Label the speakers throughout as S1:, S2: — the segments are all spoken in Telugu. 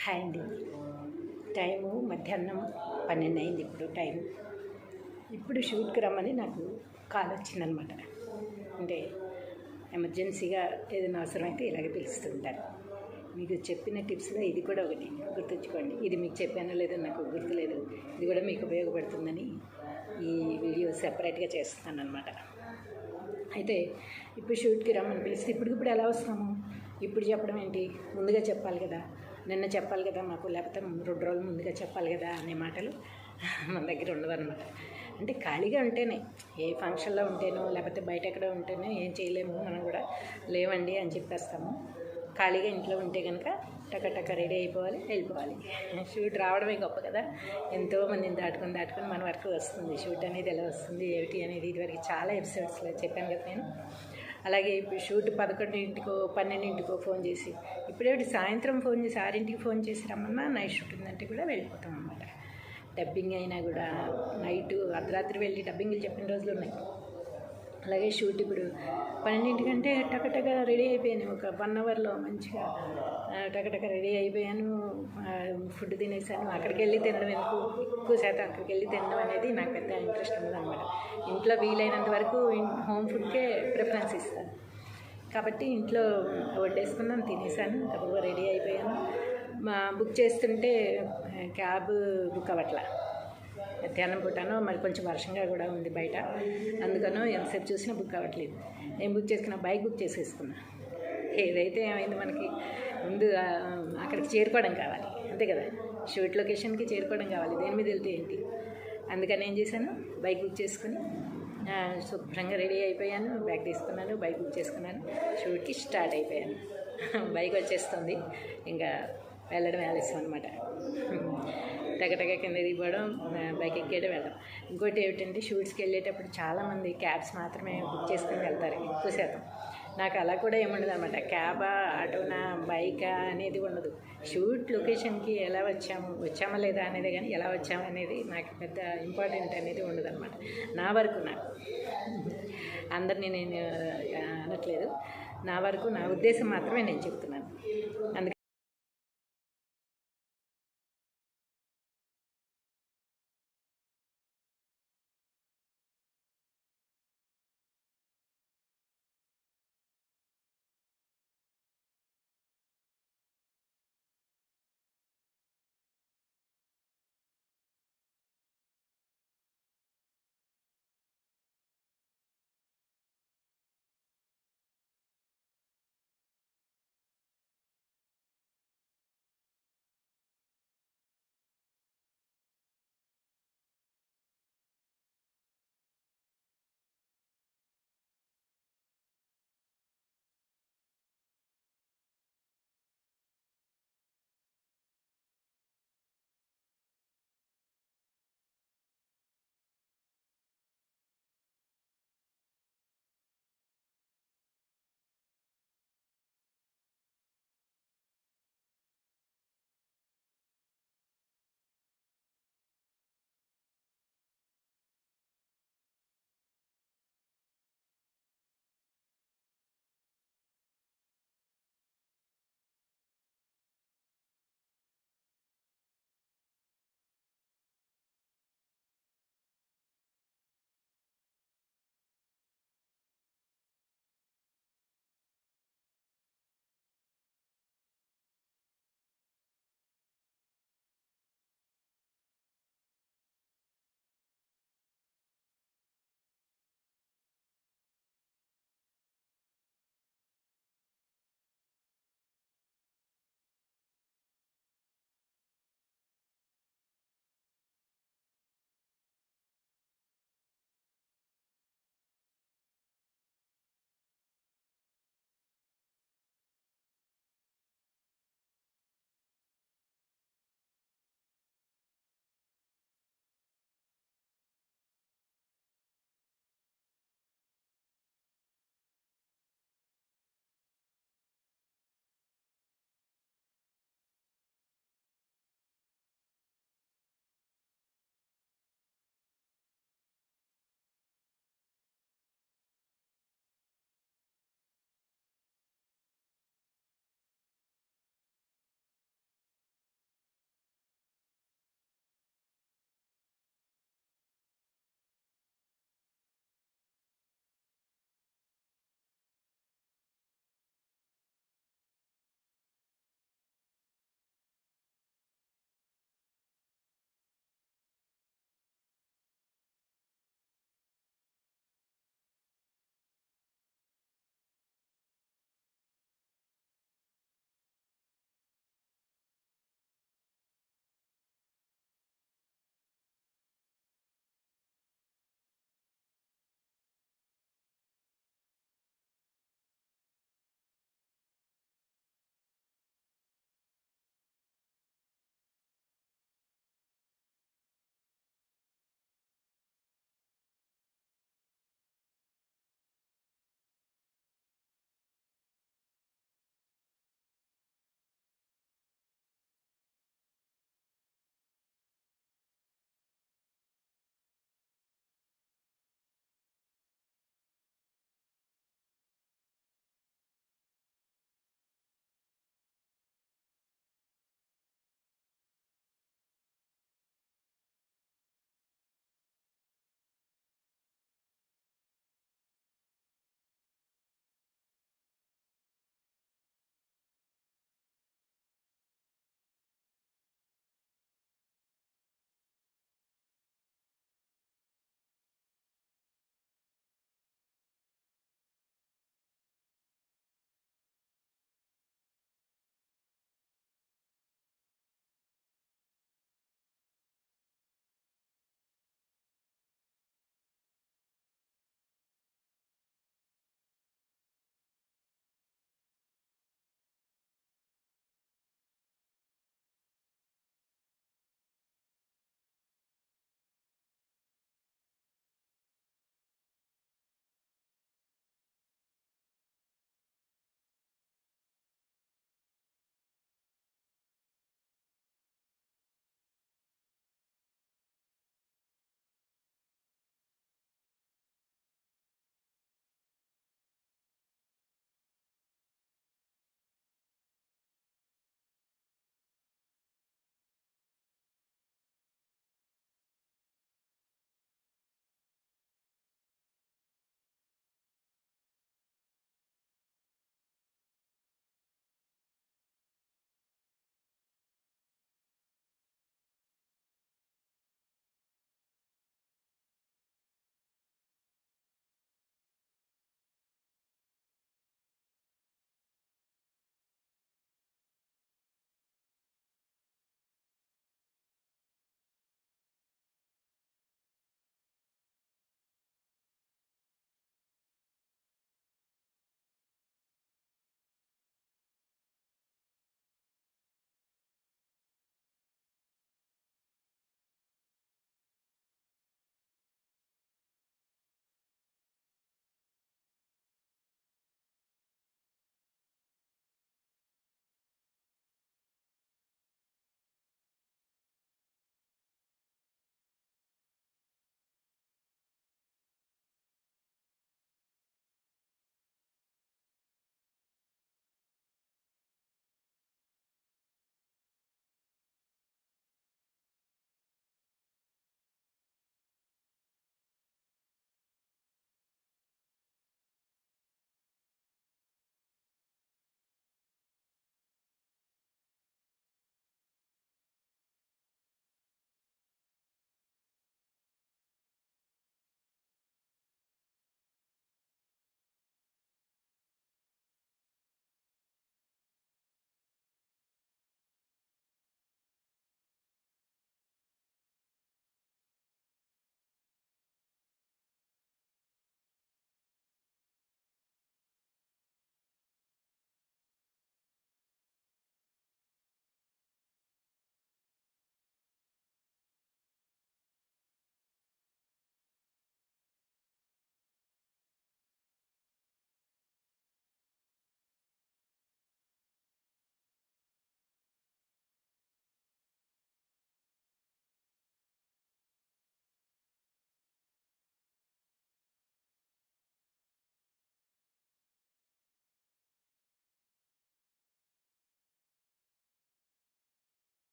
S1: హాయ్ అండి. టైము మధ్యాహ్నం పన్నెండు అయింది ఇప్పుడు టైం ఇప్పుడు షూట్కి రమ్మని నాకు కాల్ వచ్చిందనమాట. అంటే ఎమర్జెన్సీగా ఏదైనా అవసరమైతే ఇలాగే పిలుస్తుంటారు. మీకు చెప్పిన టిప్స్లో ఇది కూడా ఒకటి గుర్తుంచుకోండి. ఇది మీకు చెప్పానో లేదో నాకు గుర్తులేదు. ఇది కూడా మీకు ఉపయోగపడుతుందని ఈ వీడియో సెపరేట్గా చేస్తున్నాను అనమాట అయితే ఇప్పుడు షూట్కి రమ్మని పిలిస్తే ఇప్పటికిప్పుడు ఎలా వస్తాము? ఇప్పుడు చెప్పడం ఏంటి? ముందుగా చెప్పాలి కదా. నిన్న చెప్పాలి కదా మాకు లేకపోతే రెండు రోజులు ముందుగా చెప్పాలి కదా అనే మాటలు మన దగ్గర ఉండదన్నమాట. అంటే ఖాళీగా ఉంటేనే ఏ ఫంక్షన్లో ఉంటేనో లేకపోతే బయట ఎక్కడ ఉంటేనో ఏం చేయలేము మనం కూడా లేవండి అని చెప్పేస్తాము. ఖాళీగా ఇంట్లో ఉంటే కనుక టక టక రెడీ అయిపోవాలి వెళ్ళిపోవాలి. షూట్ రావడమే గొప్ప కదా. ఎంతో మందిని దాటుకొని దాటుకొని మన వరకు వస్తుంది. షూట్ అనేది ఎలా వస్తుంది ఏమిటి అనేది ఇదివరకు చాలా ఎపిసోడ్స్లో చెప్పాను కదా నేను. అలాగే ఇప్పుడు షూట్ పదకొండింటికో పన్నెండింటికో ఫోన్ చేసి ఇప్పుడేమిటి సాయంత్రం ఫోన్ చేసి ఆరింటికి ఫోన్ చేసి రమ్మన్నా నైట్ షూట్ ఉందంటే కూడా వెళ్ళిపోతాం అనమాట డబ్బింగ్ అయినా కూడా నైట్ అర్ధరాత్రి వెళ్ళి డబ్బింగ్లు చెప్పిన రోజులు ఉన్నాయి. అలాగే షూట్ ఇప్పుడు పన్నెండింటికంటే టకటక రెడీ అయిపోయాను ఒక వన్ అవర్లో మంచిగా టకటక రెడీ అయిపోయాను. ఫుడ్ తినేసాను. అక్కడికి వెళ్ళి తినడం ఎందుకు? ఎక్కువ శాతం అక్కడికి వెళ్ళి తినడం అనేది నాకు పెద్ద ఇంట్రెస్ట్ ఉండదన్నమాట. ఇంట్లో వీలైనంత వరకు హోమ్ ఫుడ్కే ప్రిఫరెన్స్ ఇస్తాను. కాబట్టి ఇంట్లో వడ్డేసుకున్నాను తినేసాను రెడీ అయిపోయాను. మా బుక్ చేస్తుంటే క్యాబ్ బుక్ అవ్వట్లా. మధ్యాహ్నం పూటనో మరి కొంచెం వర్షంగా కూడా ఉంది బయట. అందుకనో ఎంతసేపు చూసినా బుక్ అవ్వట్లేదు. నేను బుక్ చేసుకున్నా బైక్ బుక్ చేసేసుకున్నా. ఏదైతే ఏమైంది మనకి? ముందు అక్కడికి చేరుకోవడం కావాలి. అంతే కదా? షూట్ లొకేషన్కి చేరుకోవడం కావాలి. దేని మీద వెళ్తే ఏంటి? అందుకని ఏం చేశాను? బైక్ బుక్ చేసుకుని శుభ్రంగా రెడీ అయిపోయాను. బ్యాగ్ తీసుకున్నాను బైక్ బుక్ చేసుకున్నాను. షూట్కి స్టార్ట్ అయిపోయాను. బైక్ వచ్చేస్తుంది. ఇంకా వెళ్ళడం ఆలస్యం అనమాట టగటగ కింద దిగడం బైక్ ఎక్కేయడం వెళ్ళడం. ఇంకోటి ఏమిటంటే షూట్స్కి వెళ్ళేటప్పుడు చాలామంది క్యాబ్స్ మాత్రమే బుక్ చేసుకుని వెళ్తారు. ఎక్కువ శాతం నాకు అలా కూడా ఏముండదు అనమాట క్యాబా ఆటోనా బైకా అనేది ఉండదు. షూట్ లొకేషన్కి ఎలా వచ్చాము వచ్చామా లేదా అనేది కానీ ఎలా వచ్చాము అనేది నాకు పెద్ద ఇంపార్టెంట్ అనేది ఉండదు అనమాట నా వరకు నాకు అందరినీ నేను అనట్లేదు. నా వరకు నా ఉద్దేశం మాత్రమే నేను చెప్తున్నాను. అందుకే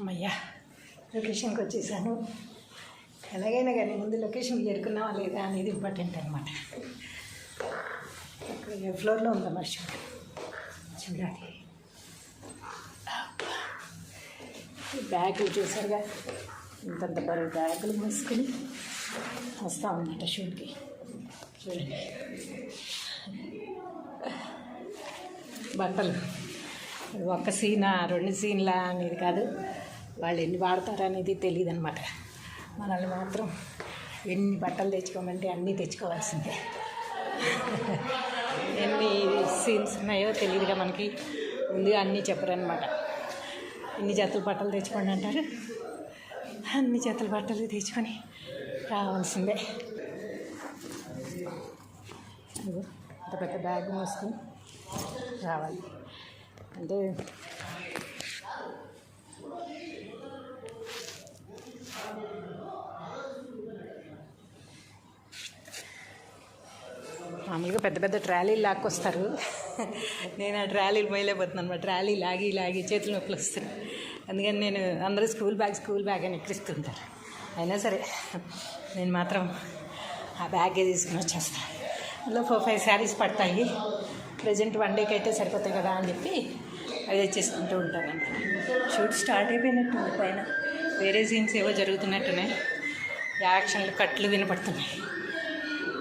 S1: అమ్మయ్యా లొకేషన్కి వచ్చేసాను. ఎలాగైనా కానీ ముందు లొకేషన్ చేరుకున్నావా లేదా అనేది ఇంపార్టెంట్ అనమాట ఏ ఫ్లోర్లో ఉందమ్మా షూట్ చూడాలి బ్యాగులు చూసారుగా? ఇంతంత బరువు బ్యాగులు మూసుకుని వస్తా ఉన్నమాట షూట్కి చూడండి. బట్టలు. ఒక్క సీనా రెండు సీన్లా అనేది కాదు. వాళ్ళు ఎన్ని వాడతారు అనేది తెలియదు అనమాట మనల్ని మాత్రం ఎన్ని బట్టలు తెచ్చుకోమంటే అన్నీ తెచ్చుకోవాల్సిందే. ఎన్ని సీన్స్ ఉన్నాయో తెలియదుగా మనకి. ముందుగా అన్నీ చెప్పరనమాట ఎన్ని జతలు బట్టలు తెచ్చుకోండి అంటారు? అన్ని జతల బట్టలు తెచ్చుకొని రావాల్సిందే. అంత పెద్ద బ్యాగ్ మోసుకొని రావాలి. అంటే మామూలుగా పెద్ద పెద్ద ట్రాలీలు లాక్కొస్తారు. నేను ఆ ట్రాలీలు మొయలేకపోతున్నాను అనమాట. ట్రాలీ లాగి లాగి చేతులు నొప్పులు వస్తున్నాయి అందుకని నేను అందరూ స్కూల్ బ్యాగ్ స్కూల్ బ్యాగ్ అని ఎక్కిస్తుంటారు అయినా సరే నేను మాత్రం ఆ బ్యాగే తీసుకుని వచ్చేస్తాను అందులో ఫోర్ ఫైవ్ శారీస్ పడతాయి. ప్రజెంట్ వన్ డేకి అయితే సరిపోతాయి కదా అని చెప్పి అది తెచ్చేసుకుంటూ ఉంటాను షూట్ స్టార్ట్ అయిపోయినట్టుంది పైన. వేరే సీన్స్ ఏవో జరుగుతున్నట్టున్నాయి యాక్షన్లు కట్లు వినపడుతున్నాయి.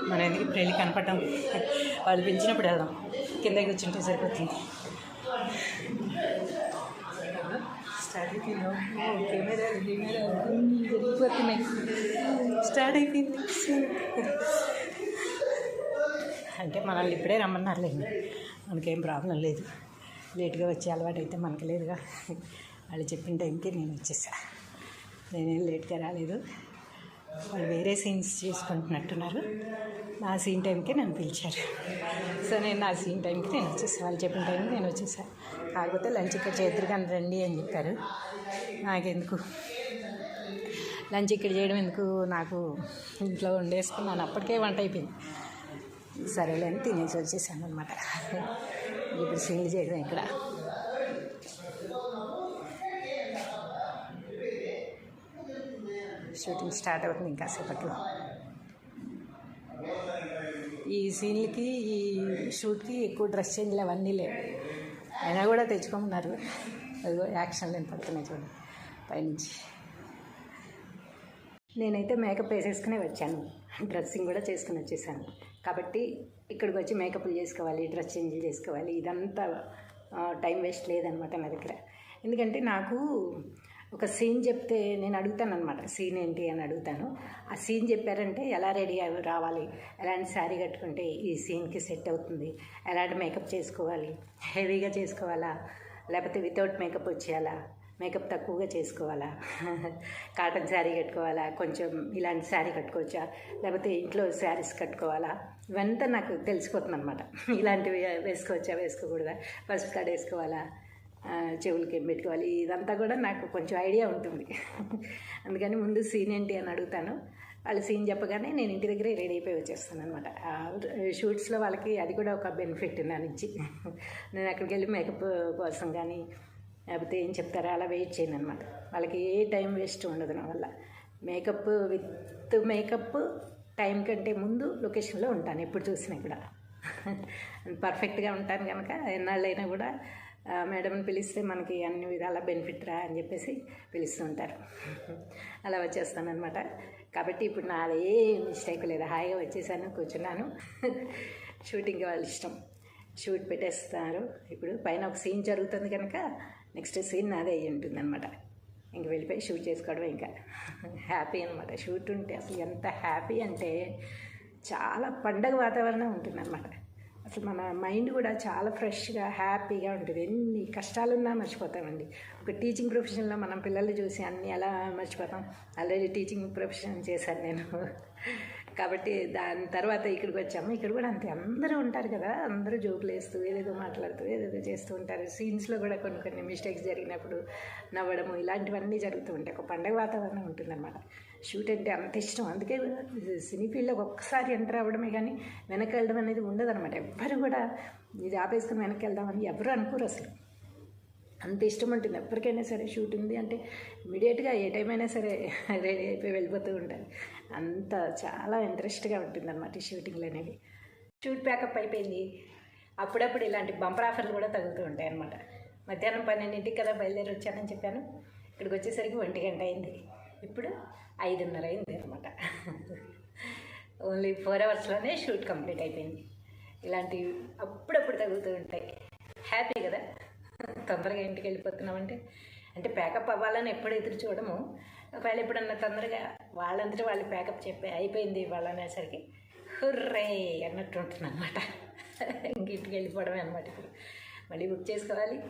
S1: మన ఎందుకు ఇప్పుడు వెళ్ళి కనపడడం? వాళ్ళు పెంచినప్పుడు వెళ్దాం. కిందకి కూర్చుంటే సరిపోతుంది. స్టార్ట్ అయిపోయింది? కెమెరాలు కెమెరాలు జరిగిపోతున్నాయి స్టార్ట్ అయిపోయింది. అంటే మనల్ని ఇప్పుడే రమ్మన్నారులేండి మనకేం ప్రాబ్లం లేదు. లేట్గా వచ్చే అలవాటు అయితే మనకి లేదుగా. వాళ్ళు చెప్పిన టైంకి నేను వచ్చేసా. నేనేం లేట్గా రాలేదు. వాళ్ళు వేరే సీన్స్ చేసుకుంటున్నట్టున్నారు. నా సీన్ టైంకే నన్ను పిలిచారు. సో నేను నా సీన్ టైంకి నేను వచ్చేసాను వాళ్ళు చెప్పిన టైంకి నేను వచ్చేసాను కాకపోతే లంచ్ ఇక్కడ చేద్దరు కానీ రండి అని చెప్పారు. నాకెందుకు? లంచ్ ఇక్కడ చేయడం ఎందుకు? నాకు ఇంట్లో వండేసుకున్నాను. అప్పటికే వంట అయిపోయింది. సరేలేని తినేసి వచ్చేసాను అనమాట ఇప్పుడు సీన్లు చేయడం ఇక్కడ షూటింగ్ స్టార్ట్ అవుతుంది ఇంకా సేపట్లో. ఈ సీన్లకి ఈ షూట్కి ఎక్కువ డ్రెస్ చేంజ్లు అవన్నీ లేవు. అయినా కూడా తెచ్చుకోమన్నారు. అదిగో యాక్షన్ నేను పడుతున్నాయి చూడండి పైనుంచి. నేనైతే మేకప్ వేసేసుకునే వచ్చాను. డ్రెస్సింగ్ కూడా చేసుకుని వచ్చేసాను. కాబట్టి ఇక్కడికి వచ్చి మేకప్లు చేసుకోవాలి డ్రెస్ చేంజ్లు చేసుకోవాలి. ఇదంతా టైం వేస్ట్ లేదనమాట నా దగ్గర. ఎందుకంటే నాకు ఒక సీన్ చెప్తే నేను అడుగుతాను అనమాట సీన్ ఏంటి? అని అడుగుతాను. ఆ సీన్ చెప్పారంటే ఎలా రెడీ అవి రావాలి? ఎలాంటి శారీ కట్టుకుంటే ఈ సీన్కి సెట్ అవుతుంది? ఎలాంటి మేకప్ చేసుకోవాలి? హెవీగా చేసుకోవాలా? లేకపోతే వితౌట్ మేకప్ వచ్చేయాలా? మేకప్ తక్కువగా చేసుకోవాలా? కాటన్ శారీ కట్టుకోవాలా? కొంచెం ఇలాంటి శారీ కట్టుకోవచ్చా? లేకపోతే ఇంట్లో శారీస్ కట్టుకోవాలా? ఇవంతా నాకు తెలిసిపోతుంది అనమాట ఇలాంటివి వేసుకోవచ్చా? వేసుకోకూడదా? పసుపు కాడ వేసుకోవాలా? చెవులకి ఏం పెట్టుకోవాలి? ఇదంతా కూడా నాకు కొంచెం ఐడియా ఉంటుంది. అందుకని ముందు సీన్ ఏంటి అని అడుగుతాను. వాళ్ళు సీన్ చెప్పగానే నేను ఇంటి దగ్గరే రెడీ అయిపోయి వచ్చేస్తాను అనమాట. షూట్స్లో వాళ్ళకి అది కూడా ఒక బెనిఫిట్ నా నుంచి. నేను అక్కడికి వెళ్ళి మేకప్ కోసం కానీ లేకపోతే ఏం చెప్తారో అలా వెయిట్ చేయను అనమాట. వాళ్ళకి ఏ టైం వేస్ట్ ఉండదు నా వల్ల. మేకప్ విత్ మేకప్ టైం కంటే ముందు లొకేషన్లో ఉంటాను ఎప్పుడు చూసినా కూడా. పర్ఫెక్ట్గా ఉంటాను కనుక ఎన్నాళ్ళైనా కూడా మేడంని పిలిస్తే మనకి అన్ని విధాల బెనిఫిట్ రా అని చెప్పేసి పిలుస్తుంటారు. అలా వచ్చేస్తాను అనమాట కాబట్టి ఇప్పుడు నాది ఏ మిస్టేక్ లేదు. హాయిగా వచ్చేసాను కూర్చున్నాను. షూటింగ్ వాళ్ళ ఇష్టం. షూట్ పెట్టేస్తారు. ఇప్పుడు పైన ఒక సీన్ జరుగుతుంది కనుక నెక్స్ట్ సీన్ నాదే అయ్యి ఉంటుంది అనమాట ఇంక వెళ్ళిపోయి షూట్ చేసుకోవడం ఇంకా. హ్యాపీ అనమాట షూట్ ఉంటే అసలు ఎంత హ్యాపీ అంటే చాలా పండగ వాతావరణం ఉంటుంది అనమాట అసలు మన మైండ్ కూడా చాలా ఫ్రెష్గా హ్యాపీగా ఉంటుంది. ఎన్ని కష్టాలున్నా మర్చిపోతామండి. ఒక టీచింగ్ ప్రొఫెషన్లో మనం పిల్లల్ని చూసి అన్ని ఎలా మర్చిపోతాం? ఆల్రెడీ టీచింగ్ ప్రొఫెషన్ చేశాను నేను. కాబట్టి దాని తర్వాత ఇక్కడికి వచ్చాము. ఇక్కడ కూడా అంతే. అందరూ ఉంటారు కదా. అందరూ జోకులు వేస్తూ ఏదేదో మాట్లాడుతూ ఏదేదో చేస్తూ ఉంటారు. సీన్స్లో కూడా కొన్ని కొన్ని మిస్టేక్స్ జరిగినప్పుడు నవ్వడము ఇలాంటివన్నీ జరుగుతూ ఉంటాయి. ఒక పండగ వాతావరణం ఉంటుందన్నమాట. షూట్ అంటే అంత ఇష్టం. అందుకే సినీ ఫీల్డ్లోకి ఒక్కసారి ఎంటర్ అవ్వడమే కానీ వెనక్కి వెళ్ళడం అనేది ఉండదన్నమాట. ఎవ్వరు కూడా ఇది ఆపేసుకుని వెనక్కి వెళ్దామని ఎవరు అనుకోరు అసలు. అంత ఇష్టం ఉంటుంది. ఎవరికైనా సరే షూట్ ఉంది అంటే ఇమీడియట్గా ఏ టైం అయినా సరే రెడీ అయిపోయి వెళ్ళిపోతూ ఉంటారు. అంత చాలా ఇంట్రెస్ట్గా ఉంటుంది అనమాట షూటింగ్లు అనేవి. షూట్ ప్యాకప్ అయిపోయింది. అప్పుడప్పుడు ఇలాంటి బంపర్ ఆఫర్లు కూడా తగులుతూ ఉంటాయి అనమాట మధ్యాహ్నం పన్నెండింటికి కదా బయలుదేరి వచ్చానని చెప్పాను. ఇక్కడికి వచ్చేసరికి ఒంటి గంట అయింది. ఇప్పుడు ఐదున్నర అయింది అనమాట. ఓన్లీ ఫోర్ అవర్స్లోనే షూట్ కంప్లీట్ అయిపోయింది. ఇలాంటివి అప్పుడప్పుడు తగులుతూ ఉంటాయి. హ్యాపీ కదా? తొందరగా ఇంటికి వెళ్ళిపోతున్నామంటే. అంటే ప్యాకప్ అవ్వాలని ఎప్పుడు ఎదురు చూడము. ఒకవేళ ఎప్పుడన్నా తొందరగా వాళ్ళంతటా వాళ్ళు ప్యాకప్ చెప్పి అయిపోయింది వాళ్ళు అనేసరికి హుర్రే అన్నట్టు ఉంటుంది అనమాట ఇంక ఇంటికి వెళ్ళిపోవడమే అనమాట ఇప్పుడు. మళ్ళీ బుక్ చేసుకోవాలి.